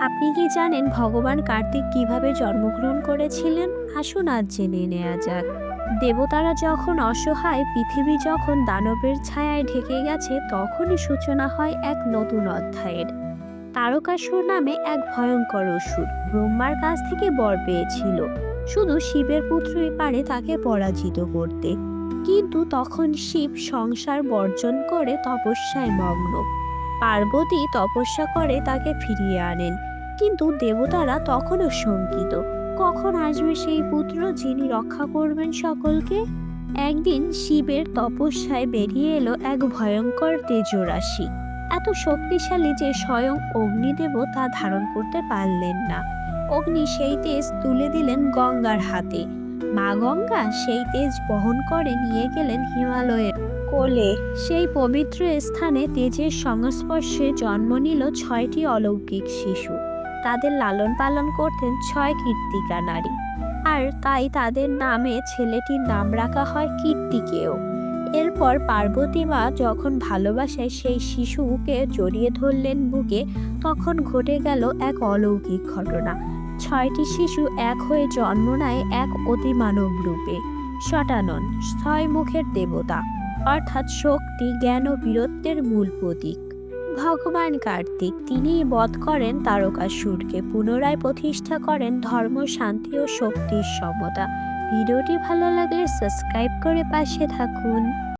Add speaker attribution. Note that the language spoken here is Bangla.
Speaker 1: আপনি কি জানেন ভগবান কার্তিক কীভাবে জন্মগ্রহণ করেছিলেন? আসুন আজ জেনে নেওয়া যাক। দেবতারা যখন অসহায়, পৃথিবী যখন দানবের ছায়ায় ঢেকে গেছে, তখনই সূচনা হয় এক নতুন অধ্যায়ের। তারকাসুর নামে এক ভয়ঙ্কর অসুর ব্রহ্মার কাছ থেকে বর পেয়েছিল। শুধু শিবের পুত্রই পারে তাকে পরাজিত করতে। কিন্তু তখন শিব সংসার বর্জন করে তপস্যায় মগ্ন। পার্বতী তপস্যা করে তাকে ফিরিয়ে আনেন। কিন্তু দেবতারা তখনও শঙ্কিত। কখন আসবে সেই পুত্র যিনি রক্ষা করবেন সকলকে? একদিন শিবের তপস্যায় বেরিয়ে এলো এক ভয়ঙ্কর তেজরাশি। এত শক্তিশালী যে স্বয়ং অগ্নিদেব তা ধারণ করতে পারলেন না। অগ্নি সেই তেজ তুলে দিলেন গঙ্গার হাতে। মা গঙ্গা সেই তেজ বহন করে নিয়ে গেলেন হিমালয়ের কোলে। সেই পবিত্র স্থানে তেজের সংস্পর্শে জন্ম নিল ছয়টি অলৌকিক শিশু। তাদের লালন পালন করতেন ছয় কীর্তিকা নারী। আর তাই তাদের নামে ছেলেটির নাম রাখা হয় কীর্তিকেয় এরপর পার্বতী মা যখন ভালোবাসায় সেই শিশুকে জড়িয়ে ধরলেন বুকে, তখন ঘটে গেল এক অলৌকিক ঘটনা। ছয়টি শিশু এক হয়ে জন্ম নেয় এক অতিমানব রূপে। শটানন ছয় মুখের দেবতা। অর্থাৎ শক্তি, জ্ঞান ও বীরত্বের মূল প্রতীক। ভগবান কার্তিক তিনি বধ করেন তারকাসুরকে পুনরায় প্রতিষ্ঠা করেন ধর্ম, শান্তি ও শক্তির সমতা। ভিডিওটি ভালো লাগলে সাবস্ক্রাইব করে পাশে থাকুন।